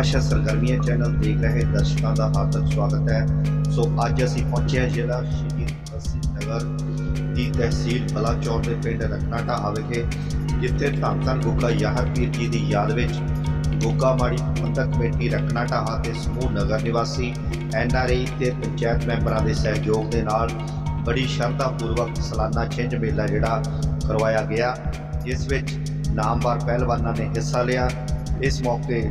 ਨਵਾਂ ਸਰਗਰਮੀਆਂ ਚੈਨਲ ਦੇਖ ਰਹੇ ਦਰਸ਼ਕਾਂ ਦਾ ਹਾਰਦਿਕ ਸਵਾਗਤ ਹੈ। ਸੋ ਅੱਜ ਅਸੀਂ ਪਹੁੰਚੇ ਹਾਂ ਜ਼ਿਲ੍ਹਾ ਸ਼ਹੀਦ ਭਗਤ ਨਗਰ ਦੀ ਤਹਿਸੀਲ ਬਲਾਚੌਰ ਦੇ ਪਿੰਡ ਰਖਨਾਟਾ ਵਿਖੇ, ਜਿੱਥੇ ਧੰਨ ਧੰਨ ਗੁੱਗਾ ਯਾਹਰ ਪੀਰ ਜੀ ਦੀ ਯਾਦ ਵਿੱਚ ਗੁੱਗਾ ਮਾੜੀ ਪ੍ਰਬੰਧਕ ਕਮੇਟੀ ਰਖਨਾਟਾ ਅਤੇ ਸਮੂਹ ਨਗਰ ਨਿਵਾਸੀ ਐਨਆਰਆਈ ਤੇ ਪੰਚਾਇਤ ਮੈਂਬਰਾਂ ਦੇ ਸਹਿਯੋਗ ਦੇ ਨਾਲ ਬੜੀ ਸ਼ਰਧਾ ਪੂਰਵਕ ਸਾਲਾਨਾ ਛਿੰਝ ਮੇਲਾ ਜਿਹੜਾ ਕਰਵਾਇਆ ਗਿਆ, ਜਿਸ ਵਿੱਚ ਨਾਮਵਰ ਪਹਿਲਵਾਨਾਂ ਨੇ ਹਿੱਸਾ ਲਿਆ। ਇਸ ਮੌਕੇ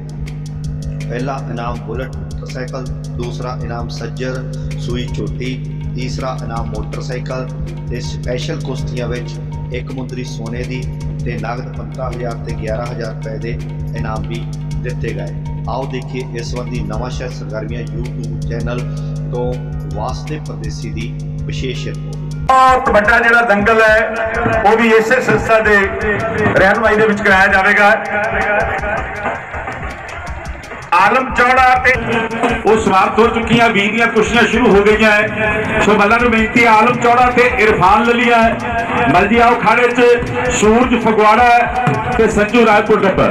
ਪਹਿਲਾ ਇਨਾਮ ਬੁਲਟ, ਮੋਟਰਸਾਈਕਲ, ਦੂਸਰਾ ਇਨਾਮ ਸੱਜਰ, ਸੂਈ ਚੋਟੀ ਤੀਸਰਾ ਇਨਾਮ ਮੋਟਰਸਾਈਕਲ ਤੇ ਸਪੈਸ਼ਲ ਕੁਸ਼ਤੀਆਂ ਵਿੱਚ ਇੱਕ ਮੁੰਦਰੀ ਸੋਨੇ ਦੀ ਤੇ ਨਗਦ 15000 ਤੇ 11000 ਰੁਪਏ ਦੇ ਇਨਾਮ ਵੀ ਦਿੱਤੇ ਗਏ। ਆਓ ਦੇਖੀਏ ਇਸ ਸੰਬੰਧੀ ਨਵਾਂ ਸ਼ਹਿਰ ਸਰਗਰਮੀਆਂ YouTube ਚੈਨਲ ਤੋਂ ਵਾਸਤੇ ਪਰਦੇਸੀ ਦੀ ਵਿਸ਼ੇਸ਼ ਰਿਪੋਰਟ। ਬਹੁਤ ਵੱਡਾ ਜਿਹੜਾ ਦੰਗਲ ਹੈ, ਉਹ ਵੀ ਇਸੇ ਸੰਸਥਾ ਦੇ ਰਹਿਨਮਾਈ ਦੇ ਵਿੱਚ ਕਰਾਇਆ ਜਾਵੇਗਾ। ਆਲਮ ਚੌੜਾ ਤੇ ਉਹ ਸਮਾਪਤ ਹੋ ਚੁੱਕੀਆਂ ਵੀ ਦੀਆਂ ਕੁਸ਼ੀਆਂ ਸ਼ੁਰੂ ਹੋ ਗਈਆਂ ਹੈ ਸੋ ਮੱਲਾ ਨੂੰ ਬੇਨਤੀ ਆਲਮ ਚੌੜਾ ਤੇ ਇਰਫਾਨ ਲਲੀਆ ਮਲਜੀ ਆਓ ਖਾੜੇ 'ਚ, ਸੂਰਜ ਫਗਵਾੜਾ ਤੇ ਸੰਜੂ ਰਾਜਪੁਰ ਡੱਬਾ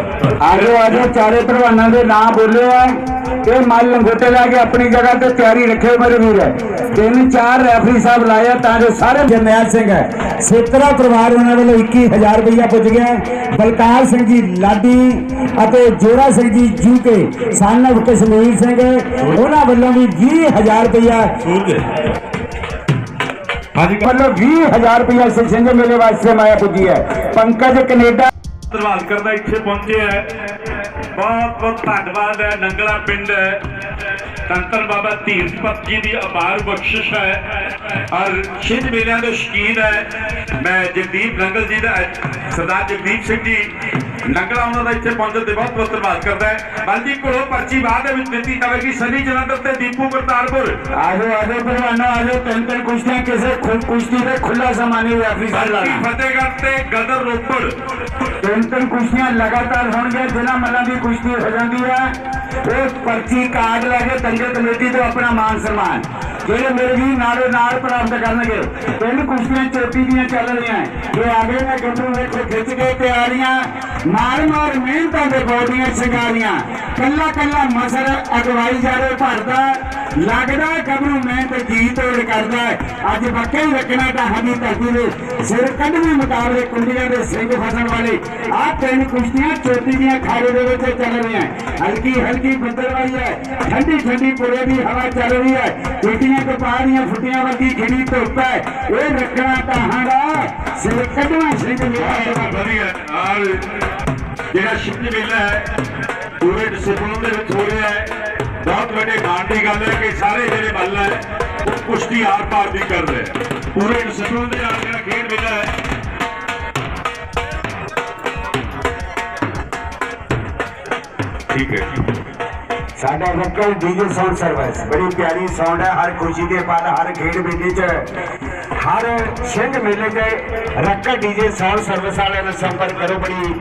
ਆਜੋ ਆਜੋ, ਚਾਰੇ ਪ੍ਰਵਾਨਾਂ ਦੇ ਨਾਂ ਬੋਲੇ ਆ ਇਹ ਮੱਲ ਲੰਗੋਟੇ ਲਾ ਕੇ ਆਪਣੀ ਜਗ੍ਹਾ ਤੇ ਤਿਆਰੀ ਰੱਖੇ ਮੇਰੇ ਵੀਰ। ਤਿੰਨ ਚਾਰ ਰੈਫਰੀ ਸਾਹਿਬ ਲਾਇਆ ਤਾਂ ਜੋ ਸਾਰੇ ਜਰਨੈਲ ਸਿੰਘ ਹੈ। ਸੇਤਰਾ ਪਰਿਵਾਰ ਉਹਨਾਂ ਵੱਲੋਂ 21000 ਰੁਪਇਆ ਪੁੱਜ ਗਿਆ। ਬਲਕਾਰ ਸਿੰਘ ਜੀ ਲਾਡੀ ਅਤੇ ਜੋਰਾ ਸਿੰਘ ਜੀ ਜੂਕੇ ਸਾਨਵ ਕਸ਼ਮੀਰ ਸਿੰਘ। ਉਹਨਾਂ ਵੱਲੋਂ ਵੀ 20000 ਰੁਪਇਆ ਹਾਂਜੀ। ਵੱਲੋਂ 20000 ਰੁਪਇਆ ਸਿੰਘ ਮੇਲੇ ਵਾਸਤੇ ਮਾਇਆ ਪੁੱਜੀ ਹੈ। ਪੰਕਜ ਕੈਨੇਡਾ ਧੰਨਵਾਦ ਕਰਦਾ ਇੱਥੇ ਪਹੁੰਚੇ ਹੈ। ਬਹੁਤ ਬਹੁਤ ਧੰਨਵਾਦ ਹੈ ਨੰਗਲਾ ਪਿੰਡ ਹੈ। ਤੰਤਰ ਬਾਬਾ ਧੀਰਜਪਤ ਜੀ ਦੀ ਅਪਾਰ ਬਖਸ਼ਿਸ਼ ਹੈ। ਔਰ ਛਿੰਝ ਮੇਲਿਆਂ ਦੇ ਸ਼ਕੀਨ ਹੈ। ਮੈਂ ਜਗਦੀਪ ਨੰਗਲ ਜੀ ਦਾ, ਸਰਦਾਰ ਜਗਦੀਪ ਸਿੰਘ ਜੀ ਨੰਗਲਾ ਉਹਨਾਂ ਦਾ ਇੱਥੇ ਪਹੁੰਚਣ ਤੇ ਬਹੁਤ ਬਹੁਤ ਧੰਨਵਾਦ ਕਰਦਾ ਹੈ। ਬਲਜੀ ਕੋਲੋਂ ਪਰਚੀ ਬਾਅਦ ਦੇ ਵਿੱਚ ਦਿੱਤੀ ਜਾਵੇਗੀ ਸਨੀ ਜਲੰਧਰ ਤੇ ਦੀਪੂ ਕਰਤਾਰਪੁਰ। ਆਜੋ ਆਜੋ ਪਹਿਲਵਾਨੋ ਆਜੋ ਤਿੰਨ ਤਿੰਨ ਕੁਸ਼ਤੀਆਂ ਕਿਸੇ ਕੁਸ਼ਤੀ ਦੇ ਖੁੱਲਾ ਸਮਾਨੀ ਰੈਫਰੀ ਸਾਹਿਬ ਬਲਜੀ ਲਾਣਾ ਫਤਿਹਗੜ੍ਹ ਤੇ ਗਦਰ ਰੋਪੜ। ਤਿੰਨ ਤਿੰਨ ਕੁਸ਼ਤੀਆਂ ਲਗਾਤਾਰ ਹੋਣਗੀਆਂ ਜਿਨ੍ਹਾਂ ਮੱਲਾਂ ਦੀ ਕੁਸ਼ਤੀ ਹੋ ਜਾਂਦੀ ਹੈ। ਉਹ ਪਰਚੀ ਕਾਰਡ ਲੈ ਕੇ ਦੰਗਲ ਕਮੇਟੀ ਤੋਂ ਆਪਣਾ ਮਾਨ ਸਨਮਾਨ। ਜਿਹੜੇ ਮੇਰੇ ਵੀ ਨਾਲੇ ਨਾਲ ਪ੍ਰਾਪਤ ਕਰਨਗੇ, ਤਿੰਨ ਕੁਸ਼ਤੀਆਂ ਚੋਟੀ ਦੀਆਂ ਚੱਲ ਰਹੀਆਂ ਇਹ ਆਗੇ ਨੇ ਗੱਭਰੂ ਵੇਖੋ ਖਿੱਚ ਕੇ ਤਿਆਰੀਆਂ, ਮਾਰ ਮਾਰ ਮਿਹਨਤਾਂ ਦੇ ਬੋਡੀਆਂ ਸ਼ਿੰਗਾਰੀਆਂ ਕੱਲਾ ਕੱਲਾ ਮਸਰ ਅਗਵਾਈ ਜਾਰੇ ਭਰਦਾ, ਲੱਗਦਾ ਗੱਭਰੂ ਮਿਹਨਤ ਜੀ ਤੋੜ ਕਰਦਾ ਅੱਜ ਬੱਕੇ ਹੀ ਰੱਖਣਾ ਢਾਹਾਂ ਦੀ ਧਰਤੀ ਦੇ ਸਿਰ ਕੱਢਵੇਂ ਮੁਕਾਬਲੇ ਕੁੰਡੀਆਂ ਦੇ ਸਿੰਘ ਫਸਣ ਵਾਲੇ ਆਹ ਤਿੰਨ ਕੁਸ਼ਤੀਆਂ ਚੋਟੀ ਦੀਆਂ ਖਾੜੇ ਦੇ ਵਿੱਚ ਚੱਲ ਰਹੀਆਂ ਹਲਕੀ ਹਲਕੀ ਬੱਦਲਵਾਈ ਹੈ ਠੰਡੀ ਠੰਡੀ ਪੁਰੇ ਦੀ ਹਵਾ ਚੱਲ ਰਹੀ ਹੈ ਚੋਟੀਆਂ ਕਪਾਹ ਦੀਆਂ ਫੁੱਟੀਆਂ ਵਰਗੀ ਖਿੜੀ ਧੁੱਪ ਹੈ ਇਹ ਰੱਖਣਾ ਦਾ ਸਿਰ ਕੱਢਵਾਂ ਸਿੰਘ ਮੇਰਾ ਵਧੀਆ ਔਰ ਜਿਹੜਾ ਸ਼ਿਵ ਮੇਲਾ ਹੈ ਪੂਰੇ ਡਿਸਪਲਿਨ ਦੇ ਵਿੱਚ ਹੋ ਰਿਹਾ ਹੈ। ਬਹੁਤ ਵੱਡੇ ਮਾਣ ਦੀ ਗੱਲ ਹੈ ਕਿ ਸਾਰੇ ਜਿਹੜੇ ਬੱਲ ਹੈ ਉਹ ਕੁਸ਼ਤੀ ਆਰ ਪਾਰ ਦੀ ਕਰ ਰਹੇ ਪੂਰੇ ਡਿਸਪਲਿਨ ਦੇ ਨਾਲ ਜਿਹੜਾ ਖੇਡ ਮੇਲਾ ਹੈ। ਠੀਕ ਹੈ ਸਾਡਾ ਰੱਕਲ ਡੀਜੇ ਸਾਊਂਡ ਸਰਵਿਸ ਬੜੀ ਪਿਆਰੀ ਸਾਊਂਡ ਹੈ, ਹਰ ਖੁਸ਼ੀ ਦੇ ਪਲ, ਹਰ ਖੇਡ ਮੇਲੇ 'ਚ। ਹਰ ਛਿੰਝ ਮੇਲੇ 'ਚ ਰੱਕਲ ਡੀਜੇ ਸਾਊਂਡ ਸਰਵਿਸ ਵਾਲਿਆਂ ਨਾਲ ਸੰਪਰਕ ਕਰੋ ਬੜੀ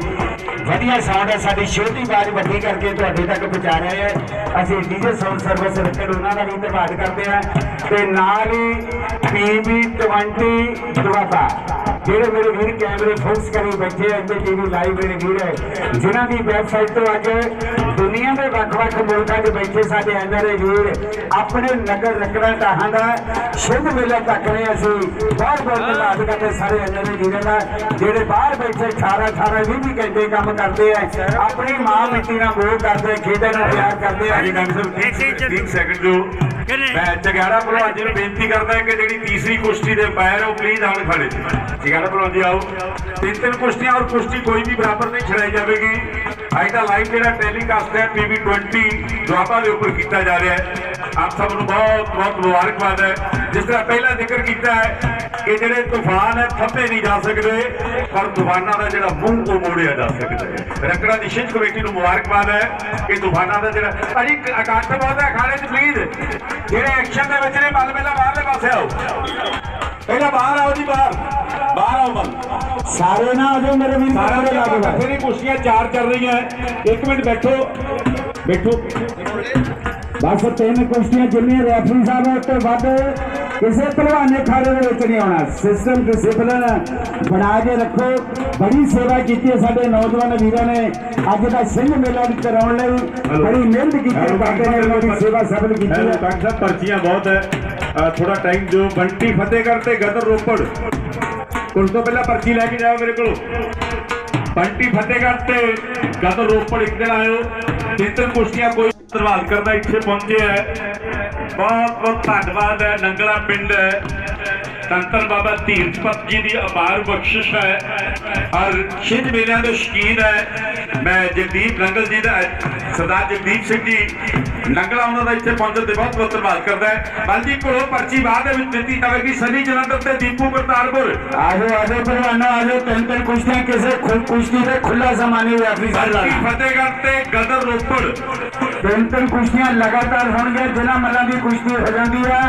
ਵਧੀਆ ਸਾਊਂਡ ਹੈ। ਸਾਡੀ ਛੋਟੀ ਆਵਾਜ਼ ਵੱਡੀ ਕਰਕੇ ਤੁਹਾਡੇ ਤੱਕ ਪਹੁੰਚਾ ਰਹੇ ਹਾਂ। ਅਸੀਂ ਡੀਜੇ ਸਾਊਂਡ ਸਰਵਿਸ ਰੱਕਲ ਉਹਨਾਂ ਦਾ ਵੀ ਧੰਨਵਾਦ ਕਰਦੇ ਹਾਂ। ਤੇ ਨਾਲ ਹੀ ਪੀਬੀ 20 ਦੁਆਬਾ। ਜਿਹੜੇ ਮੇਰੇ ਵੀਰ ਕੈਮਰੇ ਫੋਕਸ ਕਰੀ ਬੈਠੇ ਐ ਤੇ ਟੀਵੀ ਲਾਈਵ ਮੇਰੇ ਵੀਰ ਹੈ ਜਿਨ੍ਹਾਂ ਦੀ ਵੈਬਸਾਈਟ ਤੋਂ ਅੱਜ ਦੁਨੀਆ ਦੇ ਵੱਖ-ਵੱਖ ਮੁਲਕਾਂ 'ਚ ਬੈਠੇ ਸਾਡੇ ਐਨਆਰਏ ਵੀਰ ਆਪਣੇ ਨਗਰ ਰਕੜਾ ਟਾਹਾਂ ਦਾ ਸ਼ੁਭ ਮੇਲਾ ਤੱਕ ਰਹੇ ਅਸੀਂ। ਬਹੁਤ ਬਹੁਤ ਧੰਨਵਾਦ ਕਰਦੇ ਸਾਰੇ ਐਨਆਰਏ ਵੀਰਾਂ ਦਾ ਜਿਹੜੇ ਬਾਹਰ ਬੈਠੇ 18 18 20 20 ਘੰਟੇ ਕੰਮ ਕਰਦੇ ਆ ਆਪਣੀ ਮਾਂ ਮਿੱਟੀ ਨਾਲ ਮੋਹ ਕਰਦੇ ਖੇਡਾਂ ਨੂੰ ਪਿਆਰ ਕਰਦੇ ਆ। ਹਾਂਜੀ ਡਾਕਟਰ ਸਾਹਿਬ 30 ਸੈਕਿੰਡ ਜੋ ਮੈਂ ਜਗਾੜਾ ਭਲਵਾਨ ਜੀ ਨੂੰ ਬੇਨਤੀ ਕਰਦਾ ਕਿ ਜਿਹੜੀ ਤੀਸਰੀ ਕੁਸ਼ਤੀ ਦੇ ਪੈਰ ਉਹ ਪਲੀਜ਼ ਆਣ ਖੜੇ ਜਗਾੜਾ ਭਲਵਾਨ ਜੀ, ਆਓ। ਤਿੰਨ ਤਿੰਨ ਕੁਸ਼ਤੀਆਂ, ਔਰ ਕੁਸ਼ਤੀ ਕੋਈ ਵੀ ਬਰਾਬਰ ਨਹੀਂ ਛੜਾਈ ਜਾਵੇਗੀ। ਅੱਜ ਦਾ ਲਾਈਵ ਜਿਹੜਾ ਟੈਲੀਕਾਸਟ ਹੈ ਪੀਵੀ 20 ਦੁਆਬਾ ਦੇ ਉੱਪਰ ਕੀਤਾ ਜਾ ਰਿਹਾ ਹੈ। ਆਪ ਸਭ ਨੂੰ ਬਹੁਤ ਬਹੁਤ ਮੁਬਾਰਕਬਾਦ ਹੈ। ਜਿਸ ਤਰ੍ਹਾਂ ਪਹਿਲਾਂ ਜ਼ਿਕਰ ਕੀਤਾ ਹੈ ਕਿ ਜਿਹੜੇ ਤੂਫਾਨ ਹੈ ਥੱਪੇ ਨਹੀਂ ਜਾ ਸਕਦੇ ਪਰ ਤੂਫਾਨਾਂ ਦਾ ਜਿਹੜਾ ਮੂੰਹ ਉਹ ਮੋੜਿਆ ਜਾ ਸਕਦਾ ਹੈ। ਰਕੜਾ ਦੀ ਸ਼ਿੰਜ ਕਮੇਟੀ ਨੂੰ ਮੁਬਾਰਕਬਾਦ ਹੈ ਕਿ ਤੂਫਾਨਾਂ ਦਾ ਜਿਹੜਾ ਇਕੱਠ ਬਹੁਤ ਹੈ ਖਾਣੇ 'ਚ ਪਲੀਜ਼ ਜਿਹੜੇ ਐਕਸ਼ਨ ਦੇ ਵਿੱਚ ਨੇ ਮੱਲ ਪਹਿਲਾਂ ਬਾਹਰਲੇ ਪਾਸੇ ਆਓ। ਪਹਿਲਾਂ ਬਾਹਰ ਆਓ ਜੀ ਬਾਹਰ। ਬਾਹਰ ਆਓ ਮੱਲ ਸਾਰੇ ਨਾ ਆਜੋ ਮੇਰੇ ਵੀਰ ਸਾਰਾ ਸਾਰੇ ਲੱਗ ਬੈਠੇ ਨੇ ਕੁਰਸੀਆਂ ਚਾਰ ਚੱਲ ਰਹੀਆਂ। ਇੱਕ ਮਿੰਟ ਬੈਠੋ। ਬੈਠੋ। ਬਸ ਤਿੰਨ ਕੁਸ਼ਤੀਆਂ ਜਿੰਨੇ ਰੈਫਰੀ ਸਾਹਿਬ ਤੋਂ ਵੱਧ ਕਿਸੇ ਪਹਿਲਵਾਨ ਨੇ ਖਾੜੇ ਦੇ ਵਿੱਚ ਨਹੀਂ ਆਉਣਾ। ਸਿਸਟਮ ਡਿਸਪਲਿਨ ਬਣਾ ਕੇ ਰੱਖੋ। ਬੜੀ ਸੇਵਾ ਕੀਤੀ ਹੈ ਸਾਡੇ ਨੌਜਵਾਨ ਵੀਰਾਂ ਨੇ। ਅੱਜ ਦਾ ਸਿੰਘ ਮੇਲਾ ਵੀ ਕਰਾਉਣ ਲਈ ਬੜੀ ਮਿਹਨਤ ਕੀਤੀ ਹੈ। ਬਾਬੇ ਨੇ ਉਹਨਾਂ ਦੀ ਸੇਵਾ ਸਫਲ ਕੀਤੀ ਹੈ। ਡਾਕਟਰ ਸਾਹਿਬ ਪਰਚੀਆਂ ਬਹੁਤ ਹੈ। ਥੋੜਾ ਟਾਈਮ ਦਿਓ। ਬੰਟੀ ਫਤਿਹਗੜ੍ਹ ਤੇ ਗਦਰ ਰੋਪੜ। ਉਸ ਤੋਂ ਪਹਿਲਾਂ ਪਰਚੀ ਲੈ ਕੇ ਜਾਓ ਮੇਰੇ ਕੋਲ। ਬੰਟੀ ਫਤਿਹਗੜ੍ਹ ਤੇ ਗਦਰ ਰੋਪੜ ਇੱਕ ਦਿਨ ਆਇਓ। ਤਿੰਨ ਤਿੰਨ ਕੁਸ਼ਤੀਆਂ ਕੋਈ ਧੰਨਵਾਦ ਕਰਦਾ ਇੱਥੇ ਪਹੁੰਚੇ ਹੈ। ਬਹੁਤ ਬਹੁਤ ਧੰਨਵਾਦ ਹੈ ਨੰਗਲਾ ਪਿੰਡ। ਹੈ ਸੰਤਨ ਬਾਬਾ ਧੀਰਜਪਤ ਜੀ ਦੀ ਅਪਾਰ ਬਖਸ਼ਿਸ਼ ਹੈ ਔਰ ਛਿੰਝ ਮੇਲਿਆਂ ਦੇ ਸ਼ੌਕੀਨ ਹੈ ਮੈਂ ਜਗਦੀਪ ਨੰਗਲ ਜੀ ਦਾ ਸਰਦਾਰ ਜਗਦੀਪ ਸਿੰਘ ਜੀ ਨੰਗਲਾ ਉਹਨਾਂ ਦਾ ਇੱਥੇ ਪਹੁੰਚਣ ਤੇ ਬਹੁਤ ਬਹੁਤ ਧੰਨਵਾਦ ਕਰਦਾ ਹੈ ਬਲਜੀ ਕੋਲੋਂ ਪਰਚੀ ਬਾਅਦ ਦੇ ਵਿੱਚ ਦਿੱਤੀ ਜਾਵੇਗੀ ਸਨੀ ਜਲੰਧਰ ਤੇ ਦੀਪੂ ਕਰਤਾਰਪੁਰ ਆਜੋ ਆਜੋ ਪਹਿਲਵਾਨੋ ਆਜੋ ਤਿੰਨ ਤਿੰਨ ਕੁਸ਼ਤੀਆਂ ਕਿਸੇ ਖੁ- ਕੁਸ਼ਤੀ ਤੇ ਖੁੱਲਾ ਸਮਾਨੀ ਰੈਫਰੀ ਸਾਹਿਬ ਬੰਟੀ ਲਾਣਾ ਫਤਿਹਗੜ੍ਹ ਤੇ ਗਦਰ ਰੋਪੜ ਤਿੰਨ ਤਿੰਨ ਕੁਸ਼ਤੀਆਂ ਲਗਾਤਾਰ ਹੋਣਗੀਆਂ ਜਿਨ੍ਹਾਂ ਮੱਲਾਂ ਦੀ ਕੁਸ਼ਤੀ ਹੋ ਜਾਂਦੀ ਹੈ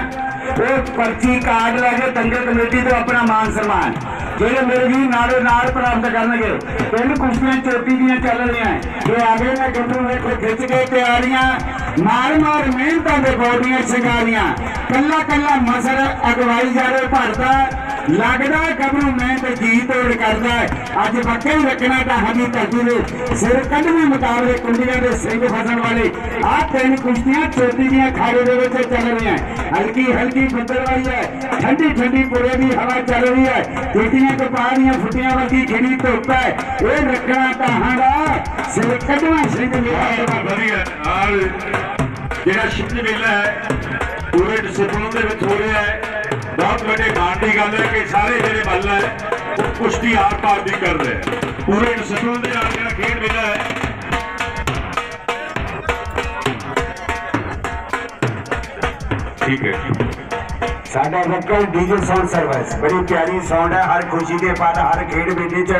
ਉਹ ਪਰਚੀ ਕਾਰਡ ਲੈ ਕੇ ਦੰਗੇ ਕਮੇਟੀ ਤੋਂ ਆਪਣਾ ਮਾਨ ਸਨਮਾਨ। ਜਿਹੜੇ ਮੇਰੇ ਵੀ ਨਾਲੇ ਨਾਲ ਪ੍ਰਾਪਤ ਕਰਨਗੇ, ਪਿੰਡ ਕੁਸ਼ਤੀਆਂ ਚੋਟੀ ਦੀਆਂ ਚੱਲਣੀਆਂ ਰਹੀਆਂ ਇਹ ਆਗੇ ਮੈਂ ਗੱਭਰੂ ਵੇਖੋ ਖਿੱਚ ਕੇ ਤਿਆਰੀਆਂ, ਮਾਰ ਮਾਰ ਮਿਹਨਤਾਂ ਦੇ ਬੋਡੀਆਂ ਸ਼ਿੰਗਾਰੀਆਂ। ਕੱਲਾ ਕੱਲਾ ਮਸਰ ਅਗਵਾਈ ਜਾਵੇ ਭਰਦਾ ਲੱਗਦਾ ਗੱਭਰੂ ਮੈਂ ਤੇ ਜੀ ਤੋੜ ਕਰਦਾ ਅੱਜ ਬੱਕੇ ਰੱਖਣਾ ਤਾਂ ਦੀ ਧਰਤੀ ਦੇ ਸਿਰ ਕੱਢਵੇਂ ਮੁਕਾਬਲੇ ਕੁੰਡੀਆਂ ਦੇ ਸਿੰਘ ਫਸਣ ਵਾਲੇ ਆਹ ਤਿੰਨ ਕੁਸ਼ਤੀਆਂ ਚੋਟੀ ਦੀਆਂ ਖਾੜੇ ਦੇ ਵਿੱਚ ਚੱਲ ਰਹੀਆਂ ਹਲਕੀ ਹਲਕੀ ਬੱਦਲ ਵਾਲੀ ਹੈ। ਠੰਡੀ ਠੰਡੀ ਪੁਰੇ ਦੀ ਹਵਾ ਚੱਲ ਰਹੀ ਹੈ। ਟੀਟੀਆਂ ਦੀਆਂ ਫੁੱਟੀਆਂ ਵਰਗੀ ਖਿੜੀ ਧੁੱਪ ਹੈ। ਇਹ ਰੱਖਣਾ ਤਾਂ ਦਾ ਸਿਰ ਕੱਢਣਾ ਸਿੰਘ ਮੇਰਾ ਵਧੀਆ ਔਰ ਜਿਹੜਾ ਸ਼ਿੰਝ ਮੇਲਾ ਹੈ, ਪੂਰੇ ਡਿਸਪਲਿਨ ਦੇ ਵਿੱਚ ਹੋ ਰਿਹਾ ਹੈ। ਬਹੁਤ ਵੱਡੇ ਮਾਣ ਦੀ ਗੱਲ ਹੈ ਕਿ ਸਾਰੇ ਜਿਹੜੇ ਬੱਲ ਹੈ, ਉਹ ਕੁਸ਼ਤੀ ਆਰ ਪਾਰ ਦੀ ਕਰ ਰਹੇ ਪੂਰੇ ਡਿਸਪਲਿਨ ਦੇ ਨਾਲ ਜਿਹੜਾ ਖੇਡ ਮੇਲਾ ਹੈ। ਠੀਕ ਹੈ ਸਾਡਾ ਰੱਕਲ ਡੀਜੇ ਸਾਊਂਡ ਸਰਵਿਸ ਬੜੀ ਪਿਆਰੀ ਸਾਊਂਡ ਹੈ, ਹਰ ਖੁਸ਼ੀ ਦੇ ਪਲ ਹਰ ਖੇਡ ਮੇਲੇ 'ਚ,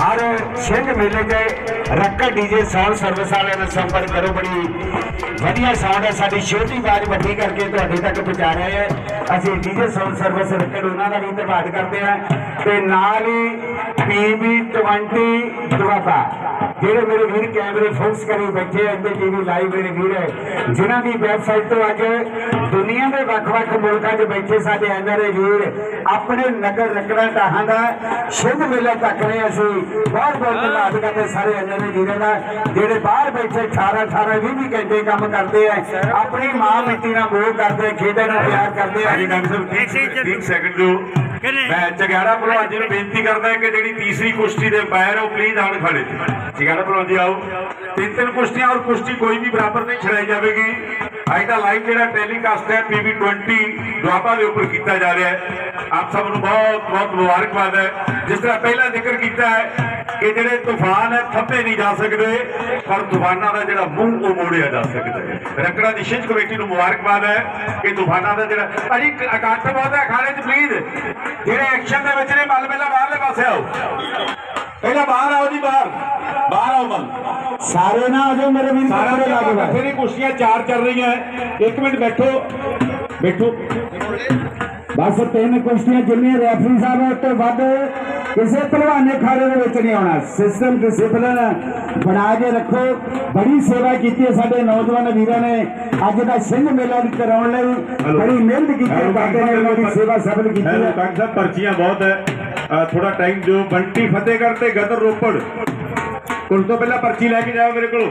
ਹਰ ਸਿੰਘ ਮੇਲੇ 'ਚ ਰੱਕਲ ਡੀਜੇ ਸਾਊਂਡ ਸਰਵਿਸ ਵਾਲਿਆਂ ਨਾਲ ਸੰਪਰਕ ਕਰੋ ਬੜੀ ਵਧੀਆ ਸਾਊਂਡ ਹੈ। ਸਾਡੀ ਛੋਟੀ ਆਵਾਜ਼ ਵੱਡੀ ਕਰਕੇ ਤੁਹਾਡੇ ਤੱਕ ਪਹੁੰਚਾ ਰਹੇ ਹੈ। ਅਸੀਂ ਡੀਜੇ ਸਾਊਂਡ ਸਰਵਿਸ ਰੱਕਲ ਉਹਨਾਂ ਦਾ ਵੀ ਧੰਨਵਾਦ ਕਰਦੇ ਹਾਂ ਤੇ ਨਾਲ ਹੀ ਪੀਬੀ 20 ਦੁਆਬਾ। ਜਿਹੜੇ ਮੇਰੇ ਵੀਰ ਕੈਮਰੇ ਫੋਕਸ ਕਰੀ ਬੈਠੇ ਐ ਤੇ ਟੀਵੀ ਲਾਈਵ ਮੇਰੇ ਵੀਰ ਹੈ ਜਿਨ੍ਹਾਂ ਦੀ ਵੈਬਸਾਈਟ ਤੋਂ ਅੱਜ ਦੁਨੀਆ ਦੇ ਵੱਖ-ਵੱਖ ਮੁਲਕਾਂ 'ਚ ਬੈਠੇ ਸਾਡੇ ਐਨਆਰਏ ਵੀਰ ਆਪਣੇ ਨਗਰ ਰਕੜਾ ਟਾਹਾਂ ਦਾ ਸ਼ੁਭ ਮੇਲਾ ਤੱਕ ਰਹੇ ਅਸੀਂ। ਬਹੁਤ ਬਹੁਤ ਧੰਨਵਾਦ ਕਰਦੇ ਸਾਰੇ ਐਨਆਰਏ ਵੀਰਾਂ ਦਾ ਜਿਹੜੇ ਬਾਹਰ ਬੈਠੇ 18 18 20 20 ਘੰਟੇ ਕੰਮ ਕਰਦੇ ਆ ਆਪਣੀ ਮਾਂ ਮਿੱਟੀ ਨਾਲ ਮੋਹ ਕਰਦੇ ਖੇਡਾਂ ਨੂੰ ਪਿਆਰ ਕਰਦੇ ਆ। ਹਾਂਜੀ ਡਾਕਟਰ ਸਾਹਿਬ ਇੱਕ ਸੈਕਿੰਡ ਦਿਓ ਮੈਂ ਜਗਿਆੜਾ ਭਲਵਾਨ ਜੀ ਨੂੰ ਬੇਨਤੀ ਕਰਦਾ ਕਿ ਜਿਹੜੀ ਤੀਸਰੀ ਕੁਸ਼ਤੀ ਦੇ ਅੰਪਾਇਰ ਉਹ ਪਲੀਜ਼ ਆਉਣ ਖੜੇ। ਜਗਿਆੜਾ ਭਲਵਾਨ ਜੀ ਆਓ। ਤਿੰਨ ਤਿੰਨ ਕੁਸ਼ਤੀਆਂ ਔਰ ਕੁਸ਼ਤੀ ਕੋਈ ਵੀ ਬਰਾਬਰ ਨਹੀਂ ਛੜਾਈ ਜਾਵੇਗੀ। ਅੱਜ ਦਾ ਲਾਈਵ ਜਿਹੜਾ ਟੈਲੀਕਾਸਟ ਹੈ ਪੀਵੀ 20 ਦੁਆਬਾ ਦੇ ਉੱਪਰ ਕੀਤਾ ਜਾ ਰਿਹਾ ਹੈ। ਆਪ ਸਭ ਨੂੰ ਬਹੁਤ ਬਹੁਤ ਮੁਬਾਰਕਬਾਦ ਹੈ। ਜਿਸ ਤਰ੍ਹਾਂ ਪਹਿਲਾਂ ਜ਼ਿਕਰ ਕੀਤਾ ਹੈ ਕਿ ਜਿਹੜੇ ਤੂਫਾਨ ਹੈ ਥੱਪੇ ਨਹੀਂ ਜਾ ਸਕਦੇ, ਪਰ ਤੂਫਾਨਾਂ ਦਾ ਜਿਹੜਾ ਮੂੰਹ, ਉਹ ਮੋੜਿਆ ਜਾ ਸਕਦਾ ਹੈ। ਰਕੜਾ ਦੀ ਸ਼ਿੰਜ ਕਮੇਟੀ ਨੂੰ ਮੁਬਾਰਕਬਾਦ ਹੈ ਕਿ ਤੂਫਾਨਾਂ ਦਾ ਜਿਹੜਾ ਭਾਜੀ ਇਕੱਠ ਬਹੁਤ ਹੈ ਖਾਣੇ 'ਚ ਪਲੀਜ਼ ਜਿਹੜੇ ਐਕਸ਼ਨ ਦੇ ਵਿੱਚ ਨੇ, ਮੱਲ ਮੇਲਾ ਬਾਹਰਲੇ ਪਾਸੇ ਆਓ। ਪਹਿਲਾਂ ਬਾਹਰ ਆਓ ਜੀ, ਬਾਹਰ। ਬਾਹਰ ਆਓ ਮੱਲ। ਸਾਰੇ ਨਾ ਆਜੋ ਮੇਰੇ ਵੀਰ ਸਾਰਾ ਸਾਰੇ ਲੱਗ ਬੈਠੇ ਨੇ ਕੁਰਸੀਆਂ ਚਾਰ ਚੱਲ ਰਹੀਆਂ। ਇੱਕ ਮਿੰਟ ਬੈਠੋ। ਬੈਠੋ। ਬਸ ਤਿੰਨ ਕੁਸ਼ਤੀਆਂ ਜਿੰਨੇ ਰੈਫਰੀ ਸਾਹਿਬ ਉਸ ਤੋਂ ਵੱਧ ਕਿਸੇ ਪਹਿਲਵਾਨ ਖਾੜੇ ਦੇ ਵਿੱਚ ਨਹੀਂ ਆਉਣਾ। ਸਿਸਟਮ ਡਿਸਪਲਿਨ ਬਣਾ ਕੇ ਰੱਖੋ। ਬੜੀ ਸੇਵਾ ਕੀਤੀ ਹੈ ਸਾਡੇ ਨੌਜਵਾਨ ਵੀਰਾਂ ਨੇ। ਅੱਜ ਦਾ ਸਿੰਘ ਮੇਲਾ ਵੀ ਕਰਾਉਣ ਲਈ ਬੜੀ ਮਿਹਨਤ ਕੀਤੀ ਹੈ ਬਾਬੇ ਨੇ ਉਹਨਾਂ ਦੀ ਸੇਵਾ ਸਫਲ ਕੀਤੀ ਹੈ। ਡਾਕਟਰ ਸਾਹਿਬ ਪਰਚੀਆਂ ਬਹੁਤ ਹੈ। ਥੋੜਾ ਟਾਈਮ ਦਿਓ। ਬੰਟੀ ਫਤਿਹਗੜ੍ਹ ਤੇ ਗਦਰ ਰੋਪੜ। ਉਸ ਤੋਂ ਪਹਿਲਾਂ ਪਰਚੀ ਲੈ ਕੇ ਜਾਓ ਮੇਰੇ ਕੋਲ।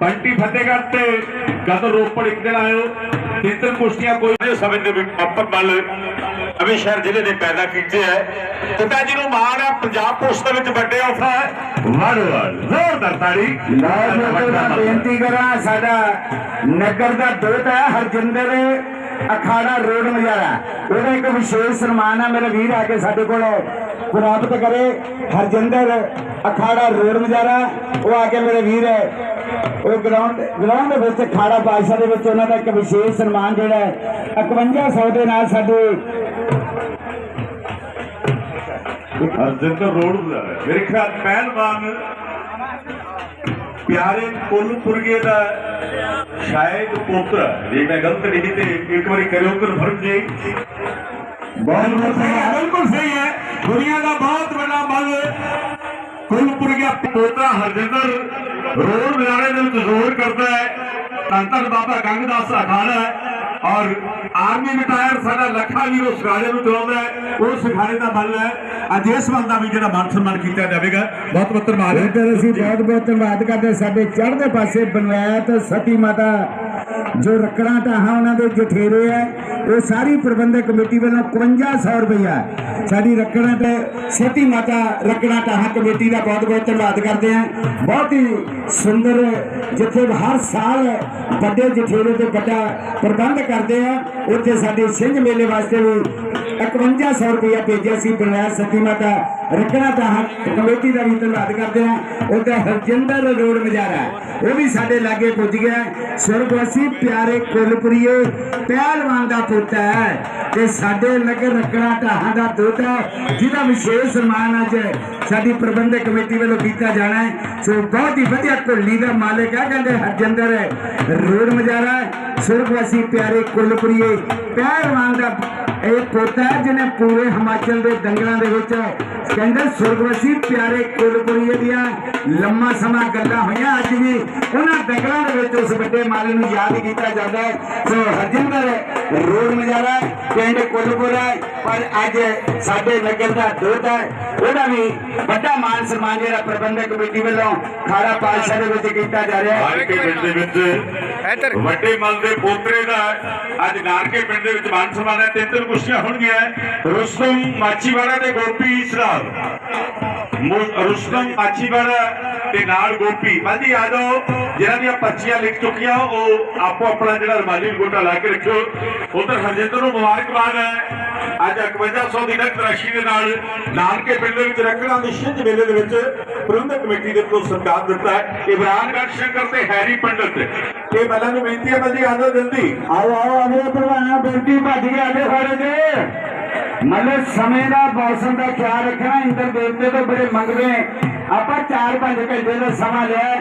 ਬੰਟੀ ਫਤਿਹਗੜ੍ਹ ਤੇ ਗਦਰ ਰੋਪੜ ਇੱਕ ਦਿਨ ਆਇਓ। ਤਿੰਨ ਕੁਸ਼ਤੀਆਂ ਕੋਈ ਨਹੀਂ ਸਮੇਂ ਦੇ ਵਿੱਚ ਆਪਰ ਬਲ ਅਵੇ ਸ਼ਹਿਰ ਜ਼ਿਲ੍ਹੇ ਨੇ ਪੈਦਾ ਕੀਤੇ ਹੈ ਪਿਤਾ ਜੀ ਨੂੰ ਮਾਣ ਹੈ ਪੰਜਾਬ ਪੁਲਿਸ ਦੇ ਵਿੱਚ ਵੱਡੇ ਆਫਰ ਹੈ ਵੜ ਵੜ ਜ਼ੋਰਦਾਰ ਤਾੜੀ। ਲਾਜ ਮੈਂ ਬੇਨਤੀ ਕਰਾਂ ਸਾਡਾ ਨਗਰ ਦਾ ਦੋਤ ਹੈ ਹਰਜਿੰਦਰ। ਅਖਾੜਾ ਰੋਡ ਮਜਾਰਾ ਉਹਦਾ ਇੱਕ ਵਿਸ਼ੇਸ਼ ਸਨਮਾਨ ਹੈ ਮੇਰੇ ਵੀਰ ਆ ਕੇ ਸਾਡੇ ਕੋਲ ਪ੍ਰਾਪਤ ਕਰੇ। ਹਰਜਿੰਦਰ ਅਖਾੜਾ ਰੋਡ ਮਜਾਰਾ ਉਹ ਆ ਕੇ ਮੇਰੇ ਵੀਰ ਉਹ ਗਰਾਊਂਡ ਗਰਾਊਂਡ ਦੇ ਵਿੱਚ ਖਾੜਾ ਬਾਦਸ਼ਾਹ ਦੇ ਵਿੱਚ ਉਹਨਾਂ ਦਾ ਇੱਕ ਵਿਸ਼ੇਸ਼ ਸਨਮਾਨ ਜਿਹੜਾ 5100 ਦੇ ਨਾਲ ਸਾਡੇ ਹਰਜਿੰਦਰ ਰੋਡ ਦਾ ਮੇਰੇ ਖਿਆਲ ਪਹਿਲਵਾਨ ਪਿਆਰੇ ਕੋਲਪੁਰਗੇ ਦਾ ਸ਼ਾਇਦ ਪੁੱਤਰ, ਜੇ ਮੈਂ ਗਲਤ ਨਹੀਂ ਤੇ ਇੱਕ ਵਾਰੀ ਕਰਿਓ ਕਨਫਰਮ ਜੀ ਬਹੁਤ ਬਹੁਤ ਸਹੀ ਹੈ, ਬਿਲਕੁਲ ਸਹੀ ਹੈ। ਦੁਨੀਆ ਦਾ ਬਹੁਤ ਵੱਡਾ ਬਲ ਕੋਲਪੁਰਗਾ ਪੋਤਰਾ ਹਰਜਿੰਦਰ, ਰੋਡ ਮਿਲਾਣੇ ਦੇ ਵਿੱਚ ਜ਼ੋਰ ਕਰਦਾ ਹੈ। ਧੰਨ ਧੰਨ ਬਾਬਾ ਗੰਗਦਾਸ ਅਖਾੜਾ ਹੈ। ਔਰ ਆਰਮੀ ਰਿਟਾਇਰ ਸਾਡਾ ਲੱਖਾ ਵੀ ਉਸ ਰਾਜੇ ਨੂੰ ਚਲਾਉਂਦਾ ਹੈ, ਉਹ ਸਿਖਾਣੇ ਦਾ ਬਲ ਹੈ। ਅੱਜ ਇਸ ਬਲ ਦਾ ਵੀ ਜਿਹੜਾ ਮਾਨ ਸਨਮਾਨ ਕੀਤਾ ਜਾਵੇਗਾ, ਬਹੁਤ ਬਹੁਤ ਧੰਨਵਾਦ। ਅਸੀਂ ਬਹੁਤ ਬਹੁਤ ਧੰਨਵਾਦ ਕਰਦੇ ਸਾਡੇ ਚੜ੍ਹਦੇ ਪਾਸੇ ਬਨਵੈਤ ਸਤੀ ਮਾਤਾ ਜੋ ਰੱਕੜਾਂ ਢਾਹਾਂ ਉਹਨਾਂ ਦੇ ਜਠੇਰੇ ਹੈ, ਉਹ ਸਾਰੀ ਪ੍ਰਬੰਧਕ ਕਮੇਟੀ ਵੱਲੋਂ 5100 ਰੁਪਇਆ ਸਾਡੀ ਰੱਕੜਾਂ ਤੇ ਸਤੀ ਮਾਤਾ ਰੱਕੜਾਂ ਢਾਹਾਂ ਕਮੇਟੀ ਦਾ ਬਹੁਤ ਬਹੁਤ ਧੰਨਵਾਦ ਕਰਦੇ ਹਾਂ। ਬਹੁਤ ਹੀ ਸੁੰਦਰ ਜਿੱਥੇ ਹਰ ਸਾਲ ਵੱਡੇ ਜਠੇਰੇ ਤੇ ਵੱਡਾ ਪ੍ਰਬੰਧ ਕਰਦੇ ਆ ਉੱਥੇ ਸਾਡੇ ਸਿੰਘ ਮੇਲੇ ਵਾਸਤੇ ਵੀ 5100 ਰੁਪਇਆ ਭੇਜਿਆ ਸੀ। ਬਨਵੈਤ ਸਤੀ ਮਾਤਾ ਰੱਖਣਾ ਤਾਂ ਕਮੇਟੀ ਦਾ ਵੀ ਧੰਨਵਾਦ ਕਰਦੇ ਹਾਂ। ਉਹਦਾ ਹਰਜਿੰਦਰ ਰੋਡ ਮਜਾਰਾ ਉਹ ਵੀ ਸਾਡੇ ਲਾਗੇ ਪੁੱਜ ਗਿਆ ਸੁਰਗਵਾਸੀ ਪਿਆਰੇ ਕੁਲਪੁਰੀਏ ਪਹਿਲਵਾਨ ਦਾ ਪੁੱਤ ਹੈ। ਤੇ ਸਾਡੇ ਨਗਰ ਰੱਖਣਾ ਢਾਹਾਂ ਦਾ ਦੁੱਧ ਹੈ। ਜਿਹਦਾ ਵਿਸ਼ੇਸ਼ ਸਨਮਾਨ ਅੱਜ ਸਾਡੀ ਪ੍ਰਬੰਧਕ ਕਮੇਟੀ ਵੱਲੋਂ ਕੀਤਾ ਜਾਣਾ ਹੈ। ਸੋ ਬਹੁਤ ਹੀ ਵਧੀਆ ਕੁੱਲੀ ਦਾ ਮਾਲਕ ਹੈ, ਕਹਿੰਦੇ ਹਰਜਿੰਦਰ ਰੋਡ ਮਜਾਰਾ ਸੁਰਗਵਾਸੀ ਪਿਆਰੇ ਕੁਲਪੁਰੀਏ ਪਹਿਲਵਾਨ ਦਾ ਇਹ ਪੋਤਾ ਜਿਹਨੇ ਪੂਰੇ ਹਿਮਾਚਲ ਦੇ ਦੰਗਲਾਂ ਦੇ ਵਿੱਚ ਕਹਿੰਦੇ ਸੁਰਗਵਾਸੀ ਪਿਆਰੇ ਕੁਲਪੁਰੀਏ ਦੀਆਂ ਲੰਮਾ ਸਮਾਂ ਗੱਲਾਂ ਹੋਈਆਂ। ਅੱਜ ਵੀ ਉਹਨਾਂ ਦੰਗਲਾਂ ਦੇ ਵਿੱਚ ਉਸ ਵੱਡੇ ਮਾਲੇ ਨੂੰ ਯਾਦ ਕੀਤਾ ਜਾਂਦਾ ਹੈ। ਸੋ ਹਰਜਿੰਦਰ ਰੋਡ ਮਜਾਰਾ ਪਿੰਡ ਕੁਲਪੁਰ ਹੈ, ਪਰ ਅੱਜ ਸਾਡੇ ਨਗਰ ਦਾ ਦੁੱਧ ਹੈ। ਉਹਦਾ ਵੀ ਵੱਡਾ ਮਾਨ ਸਨਮਾਨ ਜਿਹੜਾ ਪ੍ਰਬੰਧਕ ਕਮੇਟੀ ਵੱਲੋਂ ਖਾਰਾ ਪਾਤਸ਼ਾਹ ਦੇ ਵਿੱਚ ਕੀਤਾ ਜਾ ਰਿਹਾ ਹੈ। ਪਿੰਡ ਦੇ ਵਿੱਚ ਵੱਡੇ ਮਲ ਦੇ ਪੋਤਰੇ ਦਾ ਅੱਜ ਨਾਨਕੇ ਪਿੰਡ ਦੇ ਵਿੱਚ ਮਾਨ ਸਨਮਾਨ ਹੈ ਤਿੰਨ ਤਿੰਨ ਕੁਸ਼ਤੀਆਂ ਹੋਣਗੀਆਂ। ਰੁਸਤਮ ਮਾਚੀਵਾੜਾ ਤੇ ਗੋਪੀ ਸ਼ਰਾਬ ਮੁ- ਰੁਸਤਮ ਮਾਚੀਵਾੜਾ ਤੇ ਨਾਲ ਗੋਪੀ। ਬਾਜੀ, ਆ ਜਾਓ। ਜਿਹਨਾਂ ਦੀਆਂ ਪਰਚੀਆਂ ਲਿਖ ਚੁੱਕੀਆਂ, ਉਹ ਆਪੋ ਆਪਣਾ ਜਿਹੜਾ ਰਮਾਲੀ ਗੋਟਾ ਲਾ ਕੇ ਰੱਖਿਓ। ਉਧਰ ਹਰਜਿੰਦਰ ਨੂੰ ਮੁਬਾਰਕਬਾਦ ਹੈ। ਅੱਜ 5100 ਦੀ ਨਕਦ ਰਾਸ਼ੀ ਦੇ ਨਾਲ ਨਾਨਕੇ ਪਿੰਡ ਦੇ ਵਿੱਚ ਰੱਖਣਾ ਦੇ ਛਿੰਝ ਮੇਲੇ ਦੇ ਵਿੱਚ ਪ੍ਰਬੰਧਕ ਕਮੇਟੀ ਦੇ ਵੱਲੋਂ ਸਰਕਾਰ ਦਿੱਤਾ ਹੈ। ਇਬਰਾਨਗੜ੍ਹ ਸ਼ੰਕਰ ਤੇ ਹੈਰੀ ਪੰਡਤ। ਇਹ ਪਹਿਲਾਂ ਨੂੰ ਬੇਨਤੀ ਹੈ ਬਾਜੀ ਆ ਜਾਓ ਜਲਦੀ। ਆਓ ਆਓ ਅਗਲੇ ਪ੍ਰਵਾਨਾ ਬੇਟੀ ਭੱਜ ਗਿਆ ਅੱਗੇ ਸਾਡੇ ਤੇ। ਮਤਲਬ ਸਮੇਂ ਦਾ ਮੌਸਮ ਦਾ ਖਿਆਲ ਰੱਖਣਾ ਇੰਦਰ ਦੇਵਤੇ ਤੋਂ ਬੜੇ ਮੰਗਦੇ ਆਪਾਂ 4-5 ਘੰਟੇ ਦਾ ਸਮਾਂ ਲਿਆ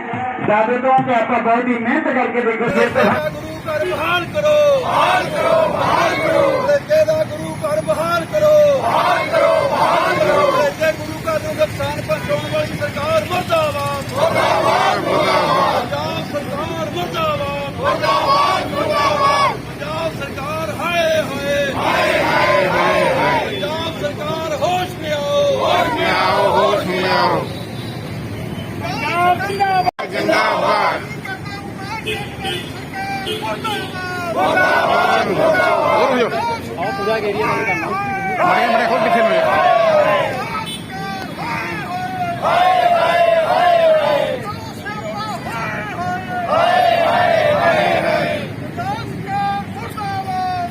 ਦਾਦੇ ਤੋਂ ਕਿ ਆਪਾਂ ਬਹੁਤ ਹੀ ਮਿਹਨਤ ਕਰਕੇ ਦੇਖੋ ਸਿਰ ਤੇ ਘਰ ਬਹਾਲ ਕਰੋ। ਬਹਾਲ ਕਰੋ ਬਹਾਲ ਕਰੋ। ਲੱਗੇ ਦਾ ਗੁਰੂ ਘਰ ਬਹਾਲ ਕਰੋ। ਬਹਾਲ ਕਰੋ ਬਹਾਲ ਕਰੋ। ਲੱਗੇ ਗੁਰੂ ਘਰ ਨੂੰ ਨੁਕਸਾਨ ਪਹੁੰਚਾਉਣ ਵਾਲੀ ਸਰਕਾਰ ਮੁਰਦਾਬਾਦ। ਮੁਰਦਾਬਾਦ ਮੁਰਦਾਬਾਦ। ਪੰਜਾਬ ਸਰਕਾਰ ਮੁਰਦਾਬਾਦ ਮੁਰਦਾਬਾਦ। ਮੁਰਦਾਬਾਦ ਪੰਜਾਬ ਸਰਕਾਰ ਹਾਏ ਹਾਏ ਹਾਏ ਹਾਏ ਹਾਏ ਪੰਜਾਬ ਸਰਕਾਰ ਹੋਸ਼ ਮੇ ਆਓ ਹੋਸ਼ ਮੇ ਆਓ ਹੋਸ਼ ਮੇ ਆਓ ਪੰਜਾਬ ਜਿੰਦਾਬਾਦ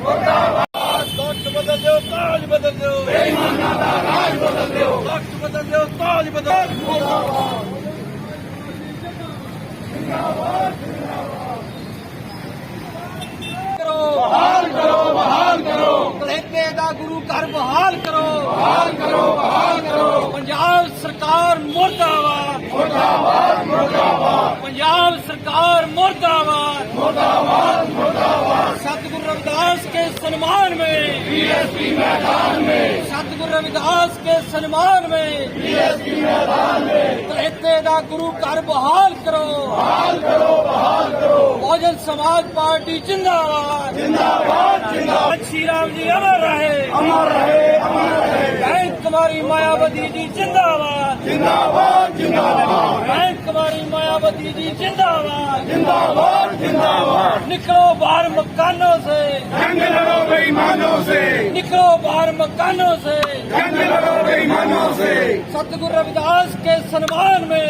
ਤਖਤ ਬਦਲ ਦਿਓ ਤਾਜ ਬਦਲ ਦਿਓ ਬੇਈਮਾਨਾਂ ਦਾ ਰਾਜ ਬਦਲ ਦਿਓ ਤਖਤ ਬਦਲ ਤਾਜ ਬਦਲ ਦਿਓ ਕਰੋ ਬਹਾਲ ਕਰੋ ਬਹਾਲ ਕਰੋ। ਕਲੇਕੇ ਦਾ ਗੁਰੂ ਘਰ ਬਹਾਲ ਕਰੋ। ਬਹਾਲ ਕਰੋ ਬਹਾਲ ਕਰੋ। ਪੰਜਾਬ ਸਰਕਾਰ ਮੁਰਦਾਬਾਦ ਮੁਰਦਾਬਾਦ ਮੁਰਦਾਬਾਦ ਪੰਜਾਬ ਸਰਕਾਰ ਮੁਰਦਾਬਾਦ ਮੁਰਦਾਬਾਦ ਮੁਰਦਾਬਾਦ सतगुरु रविदास के सम्मान में बीएसपी मैदान में सतगुरु रविदास के सम्मान में बीएसपी मैदान में कहते का गुरु घर बहाल करो बहाल करो बहाल करो बहुजन समाज पार्टी जिंदाबाद जिंदाबाद जिंदाबाद श्री राम जी अमर रहे अमर रहे अमर रहे जय कुमारी मायावती जी जिंदाबाद زندہ باد نکلو باہر مکانوں سے جنگ لڑو بےمانوں سے نکلو باہر مکانوں سے جنگ لڑو بےمانوں سے ست گرو رویداس کے سنمان میں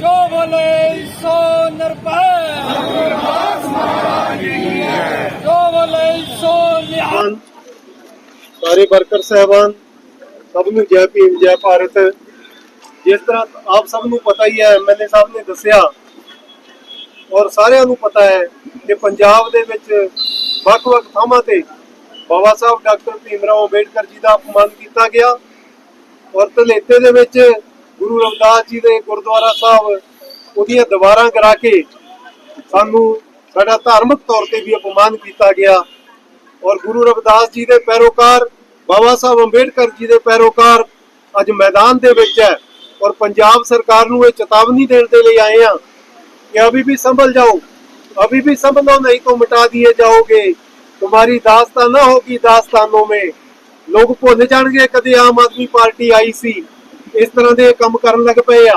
جو بولے سو نرپاس جو بولے سو سارے برکر صاحبان ਸਭ ਨੂੰ ਜੈ ਭੀਮ, ਜੈ ਭਾਰਤ। ਜਿਸ ਤਰ੍ਹਾਂ ਆਪ ਸਭ ਨੂੰ ਪਤਾ ਹੀ ਹੈ ਐਮਐਲਏ ਸਾਹਿਬ ਨੇ ਦੱਸਿਆ। ਔਰ ਸਾਰਿਆਂ ਨੂੰ ਪਤਾ ਹੈ ਕਿ ਪੰਜਾਬ ਦੇ ਵਿੱਚ ਵੱਖ-ਵੱਖ ਥਾਵਾਂ ਤੇ ਬਾਬਾ ਸਾਹਿਬ ਡਾਕਟਰ ਭੀਮ ਰਾਓ ਅੰਬੇਡਕਰ ਜੀ ਦਾ ਅਪਮਾਨ ਕੀਤਾ ਗਿਆ। ਔਰ ਧਲੇਤੇ ਦੇ ਵਿੱਚ ਗੁਰੂ ਰਵਿਦਾਸ ਜੀ ਦੇ ਗੁਰਦੁਆਰਾ ਸਾਹਿਬ, ਉਹਦੀਆਂ ਦੀਵਾਰਾਂ ਕਰਾ ਕੇ ਸਾਨੂੰ ਸਾਡਾ ਧਾਰਮਿਕ ਤੌਰ ਤੇ ਵੀ ਅਪਮਾਨ ਕੀਤਾ ਗਿਆ। ਔਰ ਗੁਰੂ ਰਵਿਦਾਸ ਜੀ ਦੇ ਪੈਰੋਕਾਰ ਬਾਬਾ ਸਾਹਿਬ ਅੰਬੇਡਕਰ ਜੀ ਦੇ ਪੈਰੋਕਾਰ ਅੱਜ ਮੈਦਾਨ ਦੇ ਵਿੱਚ ਹੈ ਔਰ ਪੰਜਾਬ ਸਰਕਾਰ ਨੂੰ ਇਹ ਚੇਤਾਵਨੀ ਦੇਣ ਦੇ ਲਈ ਆਏ ਆ कि अभी भी संभल जाओ अभी भी संभलो नहीं तो मिटा दिए जाओगे तुम्हारी दास्तां ना होगी दास्तानों में ਲੋਕ ਭੁੱਲ ਜਾਣਗੇ ਕਦੇ ਆਮ ਆਦਮੀ ਪਾਰਟੀ ਆਈ ਸੀ ਇਸ ਤਰ੍ਹਾਂ ਦੇ ਕੰਮ ਕਰਨ ਲੱਗ ਪਏ ਆ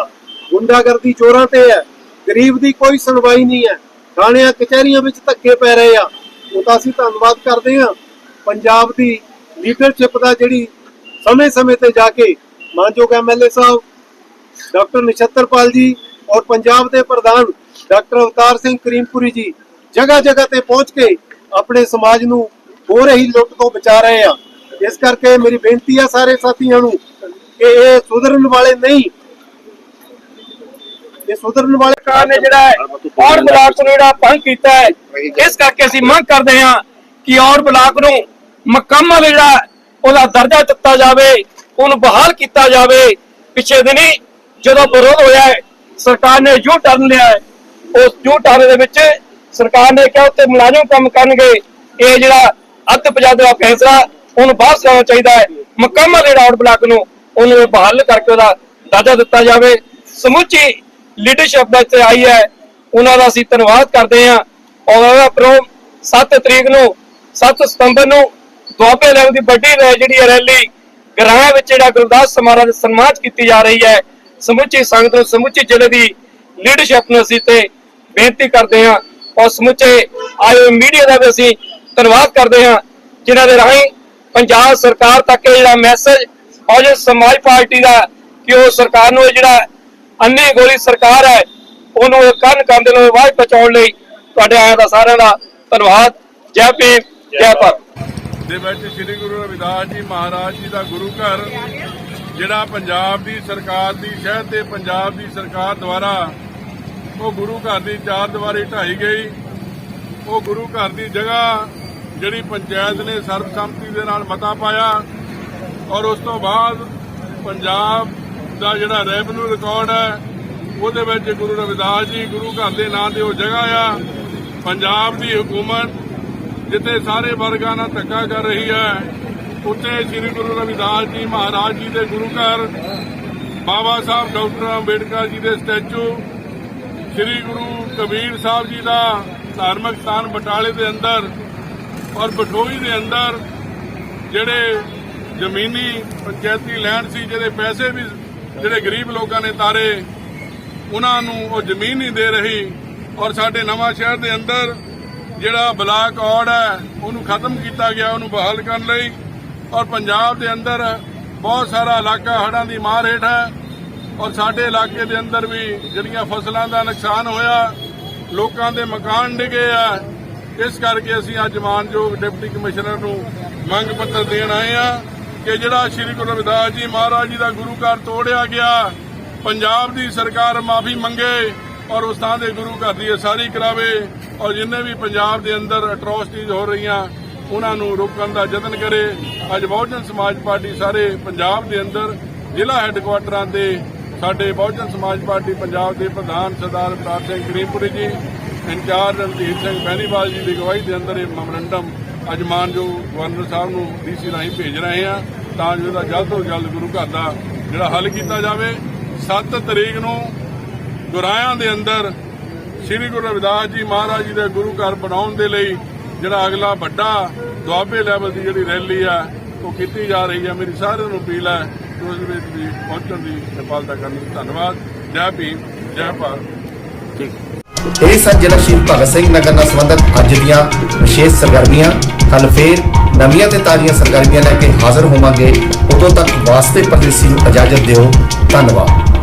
ਗੁੰਡਾਗਰਦੀ ਚੋਰਾਂ ਤੇ ਹੈ ਗਰੀਬ ਦੀ ਕੋਈ ਸੁਣਵਾਈ ਨਹੀਂ ਹੈ ਥਾਣਿਆਂ ਕਚਹਿਰੀਆਂ ਵਿੱਚ ਧੱਕੇ ਪੈ ਰਹੇ ਆ ਉਹ ਤਾਂ ਅਸੀਂ ਧੰਨਵਾਦ ਕਰਦੇ ਆ ਪੰਜਾਬ ਦੀ ਲੀਡਰਸ਼ਿਪ ਦਾ ਜਿਹੜੀ ਸਮੇਂ-ਸਮੇਂ ਤੇ ਜਾ ਕੇ ਮਾਨਯੋਗ ਐਮਐਲਏ ਸਾਹਿਬ, ਡਾਕਟਰ ਨਛੱਤਰਪਾਲ ਜੀ ਔਰ ਪੰਜਾਬ ਦੇ ਪ੍ਰਧਾਨ ਡਾਕਟਰ ਅਵਤਾਰ ਸਿੰਘ ਕਰੀਮਪੁਰੀ ਜੀ ਜਗ੍ਹਾ ਜਗ੍ਹਾ ਤੇ ਪਹੁੰਚ ਕੇ ਆਪਣੇ ਸਮਾਜ ਨੂੰ ਹੋ ਰਹੀ ਲੁੱਟ ਤੋਂ ਬਚਾ ਰਹੇ ਆ। ਇਸ ਕਰਕੇ ਮੇਰੀ ਬੇਨਤੀ ਆ ਸਾਰੇ ਸਾਥੀਆਂ ਨੂੰ ਕਿ ਇਹ ਸੁਧਰਨ ਵਾਲੇ ਨਹੀਂ। ਇਹ ਸੁਧਰਨ ਵਾਲੇ ਸਰਕਾਰ ਨੇ ਜਿਹੜਾ ਔਰ ਬਲਾਕ ਨੂੰ ਜਿਹੜਾ ਭੰਗ ਕੀਤਾ ਹੈ। ਇਸ ਕਰਕੇ ਅਸੀਂ ਮੰਗ ਕਰਦੇ ਹਾਂ ਕਿ ਔਰ ਬਲਾਕ ਨੂੰ ਮੁਕੰਮਲ ਜਿਹੜਾ ਉਹਦਾ ਦਰਜਾ ਦਿੱਤਾ ਜਾਵੇ, ਉਹਨੂੰ ਬਹਾਲ ਕੀਤਾ ਜਾਵੇ। ਪਿਛੇ ਦਿਨੀ ਜਦੋਂ ਵਿਰੋਧ ਹੋਇਆ ਸਰਕਾਰ ਨੇ ਯੂ ਟਰਨ ਲਿਆ ਉਸ ਯੂ ਟਰਨ ਦੇ ਵਿੱਚ ਸਰਕਾਰ ਨੇ ਕਿਹਾ ਉੱਤੇ ਮੁਲਾਜ਼ਮ ਕੰਮ ਕਰਨਗੇ। ਇਹ ਜਿਹੜਾ ਅੱਧ ਪੰਜਾਬੀ ਫੈਸਲਾ, ਉਹਨੂੰ ਬਾਹਰ ਜਾਣਾ ਚਾਹੀਦਾ ਹੈ। ਮੁਕੰਮਲ ਜਿਹੜਾ ਔਰ ਬਲਾਕ ਨੂੰ ਉਹਨੂੰ ਬਹਾਲ ਕਰਕੇ ਉਹਦਾ ਦਰਜਾ ਦਿੱਤਾ ਜਾਵੇ। ਸਮੁੱਚੀ ਲੀਡਰਸ਼ਿਪ ਦਾ ਇੱਥੇ ਆਈ ਹੈ। ਉਹਨਾਂ ਦਾ ਅਸੀਂ ਧੰਨਵਾਦ ਕਰਦੇ ਹਾਂ। ਔਰ ਉਹਦਾ ਪ੍ਰੋ 7 ਤਰੀਕ ਨੂੰ 7 ਸਤੰਬਰ ਨੂੰ ਦੁਆਬੇ ਲੈਵਲ ਦੀ ਵੱਡੀ ਜਿਹੜੀ ਹੈ ਰੈਲੀ, ਗਰਾਇਆ ਵਿੱਚ ਜਿਹੜਾ ਗੁਰਦਾਸ ਸਮਾਰਾ ਦੇ ਸਨਮਾਨ 'ਚ ਕੀਤੀ ਜਾ ਰਹੀ ਹੈ, ਸਮੁੱਚੀ ਸੰਗਤ ਨੂੰ ਸਮੁੱਚੇ ਜ਼ਿਲ੍ਹੇ ਦੀ ਲੀਡਰਸ਼ਿਪ ਨੂੰ ਅਸੀਂ ਤੇ ਬੇਨਤੀ ਕਰਦੇ ਹਾਂ, ਔਰ ਸਮੁੱਚੇ ਆਏ ਮੀਡੀਆ ਦਾ ਵੀ ਅਸੀਂ ਧੰਨਵਾਦ ਕਰਦੇ ਹਾਂ, ਜਿਨ੍ਹਾਂ ਦੇ ਰਾਹੀਂ ਪੰਜਾਬ ਸਰਕਾਰ ਤੱਕ ਇਹ ਜਿਹੜਾ ਮੈਸੇਜ ਔਰ ਜੋ ਸਮਾਜ ਪਾਰਟੀ ਦਾ ਕਿ ਉਹ ਸਰਕਾਰ ਨੂੰ ਇਹ ਜਿਹੜਾ ਅੰਨੀ ਗੋਲੀ ਸਰਕਾਰ ਹੈ, ਉਹਨੂੰ ਕੰਨ ਕੰਨ ਦੇ ਨੂੰ ਆਵਾਜ਼ ਪਹੁੰਚਾਉਣ ਲਈ ਤੁਹਾਡੇ ਆਇਆਂ ਦਾ ਸਾਰਿਆਂ ਦਾ ਧੰਨਵਾਦ। ਜੈ ਭੀਮ, ਜੈ ਭਾਰਤ। ਦੇ ਵਿੱਚ ਸ੍ਰੀ ਗੁਰੂ ਰਵਿਦਾਸ ਜੀ ਮਹਾਰਾਜ ਜੀ ਦਾ ਗੁਰੂ ਘਰ, ਜਿਹੜਾ ਪੰਜਾਬ ਦੀ ਸਰਕਾਰ ਦੀ, ਸ਼ਹਿਰ ਤੇ ਪੰਜਾਬ ਦੀ ਸਰਕਾਰ ਦੁਆਰਾ ਉਹ ਗੁਰੂ ਘਰ ਦੀ ਚਾਰ ਦੀਵਾਰੀ ਢਾਈ ਗਈ। ਉਹ ਗੁਰੂ ਘਰ ਦੀ ਜਗ੍ਹਾ ਜਿਹੜੀ ਪੰਚਾਇਤ ਨੇ ਸਰਬਸੰਮਤੀ ਦੇ ਨਾਲ ਮਤਾ ਪਾਇਆ ਔਰ ਉਸ ਤੋਂ ਬਾਅਦ ਪੰਜਾਬ ਦਾ ਜਿਹੜਾ ਰੈਵਨਿਊ ਰਿਕਾਰਡ ਹੈ, ਉਹਦੇ ਵਿੱਚ ਗੁਰੂ ਰਵਿਦਾਸ ਜੀ ਗੁਰੂ ਘਰ ਦੇ ਨਾਂ ਤੇ ਉਹ ਜਗ੍ਹਾ ਆ। ਪੰਜਾਬ ਦੀ ਹਕੂਮਤ ਜਿੱਥੇ ਸਾਰੇ ਵਰਗਾਂ ਨਾਲ ਧੱਕਾ ਕਰ ਰਹੀ ਹੈ, ਉੱਥੇ ਸ੍ਰੀ ਗੁਰੂ ਰਵਿਦਾਸ ਜੀ ਮਹਾਰਾਜ ਜੀ ਦੇ ਗੁਰੂ ਘਰ, ਬਾਬਾ ਸਾਹਿਬ ਡਾਕਟਰ ਅੰਬੇਡਕਰ ਜੀ ਦੇ ਸਟੈਚੂ, ਸ੍ਰੀ ਗੁਰੂ ਕਬੀਰ ਸਾਹਿਬ ਜੀ ਦਾ ਧਾਰਮਿਕ ਸਥਾਨ ਬਟਾਲੇ ਦੇ ਅੰਦਰ ਔਰ ਬਠੋਈ ਦੇ ਅੰਦਰ, ਜਿਹੜੇ ਜ਼ਮੀਨੀ ਪੰਚਾਇਤੀ ਲੈਂਡ ਸੀ ਜਿਹੜੇ ਪੈਸੇ ਵੀ, ਜਿਹੜੇ ਗਰੀਬ ਲੋਕਾਂ ਨੇ ਤਾਰੇ, ਉਹਨਾਂ ਨੂੰ ਉਹ ਜ਼ਮੀਨ ਨਹੀਂ ਦੇ ਰਹੀ ਔਰ ਸਾਡੇ ਨਵਾਂ ਸ਼ਹਿਰ ਦੇ ਅੰਦਰ ਜਿਹੜਾ ਬਲਾਕ ਔੜ ਹੈ, ਉਹਨੂੰ ਖਤਮ ਕੀਤਾ ਗਿਆ, ਉਹਨੂੰ ਬਹਾਲ ਕਰਨ ਲਈ। ਔਰ ਪੰਜਾਬ ਦੇ ਅੰਦਰ ਬਹੁਤ ਸਾਰਾ ਇਲਾਕਾ ਹੜ੍ਹਾਂ ਦੀ ਮਾਰ ਹੇਠ ਹੈ। ਔਰ ਸਾਡੇ ਇਲਾਕੇ ਦੇ ਅੰਦਰ ਵੀ ਜਿਹੜੀਆਂ ਫਸਲਾਂ ਦਾ ਨੁਕਸਾਨ ਹੋਇਆ, ਲੋਕਾਂ ਦੇ ਮਕਾਨ ਡਿੱਗੇ ਆ। ਇਸ ਕਰਕੇ ਅਸੀਂ ਅੱਜ ਮਾਨਯੋਗ ਡਿਪਟੀ ਕਮਿਸ਼ਨਰ ਨੂੰ ਮੰਗ ਪੱਤਰ ਦੇਣ ਆਏ ਆ ਕਿ ਜਿਹੜਾ ਸ੍ਰੀ ਗੁਰੂ ਰਵਿਦਾਸ ਜੀ ਮਹਾਰਾਜ ਜੀ ਦਾ ਗੁਰੂ ਘਰ ਤੋੜਿਆ ਗਿਆ, ਪੰਜਾਬ ਦੀ ਸਰਕਾਰ ਮਾਫੀ ਮੰਗੇ। ਔਰ ਉਸ ਥਾਂ ਦੇ ਗੁਰੂ ਘਰ ਦੀ ਉਸਾਰੀ ਕਰਾਵੇ ਔਰ ਜਿੰਨੇ ਵੀ ਪੰਜਾਬ ਦੇ ਅੰਦਰ ਅਟਰੋਸਿਟੀਜ਼ ਹੋ ਰਹੀਆਂ, ਉਹਨਾਂ ਨੂੰ ਰੋਕਣ ਦਾ ਯਤਨ ਕਰੇ। ਅੱਜ ਬਹੁਜਨ ਸਮਾਜ ਪਾਰਟੀ ਸਾਰੇ ਪੰਜਾਬ ਦੇ ਅੰਦਰ ਜ਼ਿਲ੍ਹਾ ਹੈੱਡਕੁਆਟਰਾਂ ਤੇ ਸਾਡੇ ਬਹੁਜਨ ਸਮਾਜ ਪਾਰਟੀ ਪੰਜਾਬ ਦੇ ਪ੍ਰਧਾਨ ਸਰਦਾਰ ਪ੍ਰਤਾਪ ਸਿੰਘ ਕਰੀਮਪੁਰੀ ਜੀ, ਇੰਚਾਰਜ ਰਣਜੀਤ ਸਿੰਘ ਬੈਨੀਵਾਲ ਜੀ ਦੀ ਅਗਵਾਈ ਦੇ ਅੰਦਰ ਇਹ ਮੈਮੋਰੰਡਮ ਅੱਜ ਮਾਨਯੋਗ ਗਵਰਨਰ ਸਾਹਿਬ ਨੂੰ ਡੀਸੀ ਰਾਹੀਂ ਭੇਜ ਰਹੇ ਹਾਂ ਤਾਂ ਜੋ ਇਹਦਾ ਜਲਦ ਤੋਂ ਜਲਦ ਗੁਰੂ ਘਰ ਦਾ ਜਿਹੜਾ ਹੱਲ ਕੀਤਾ ਜਾਵੇ। 7 ਤਰੀਕ ਨੂੰ ਗੁਰਾਇਆਂ ਦੇ ਅੰਦਰ ਸ੍ਰੀ ਗੁਰੂ ਰਵਿਦਾਸ ਜੀ ਮਹਾਰਾਜ ਜੀ ਦੇ ਗੁਰੂ ਘਰ ਬਣਾਉਣ ਦੇ ਲਈ ਜਿਹੜਾ ਅਗਲਾ ਵੱਡਾ ਦੁਆਬੇ ਲੈਵਲ ਦੀ ਜਿਹੜੀ ਰੈਲੀ ਆ, ਉਹ ਕੀਤੀ ਜਾ ਰਹੀ ਹੈ ਮੇਰੀ ਸਾਰਿਆਂ ਨੂੰ ਅਪੀਲ ਹੈ ਉਸ ਵਿੱਚ ਵੀ ਪਹੁੰਚਣ ਦੀ ਕਿਰਪਾਲਤਾ ਕਰਨ ਧੰਨਵਾਦ। ਜੈ ਭੀਮ, ਜੈ ਭਾਰਤ। ਇਹ ਸਨ ਜ਼ਿਲ੍ਹਾ ਸ਼ਹੀਦ ਭਗਤ ਸਿੰਘ ਨਗਰ ਨਾਲ ਸੰਬੰਧਿਤ ਅੱਜ ਦੀਆਂ ਵਿਸ਼ੇਸ਼ ਸਰਗਰਮੀਆਂ। ਕੱਲ ਫੇਰ ਨਵੀਆਂ ਤੇ ਤਾਜ਼ੀਆਂ ਸਰਗਰਮੀਆਂ ਲੈ ਕੇ ਹਾਜ਼ਰ ਹੋਵਾਂਗੇ। ਉਦੋਂ ਤੱਕ ਵਾਸਤੇ ਪਰਦੇਸੀ ਨੂੰ ਇਜਾਜ਼ਤ ਦਿਓ। ਧੰਨਵਾਦ।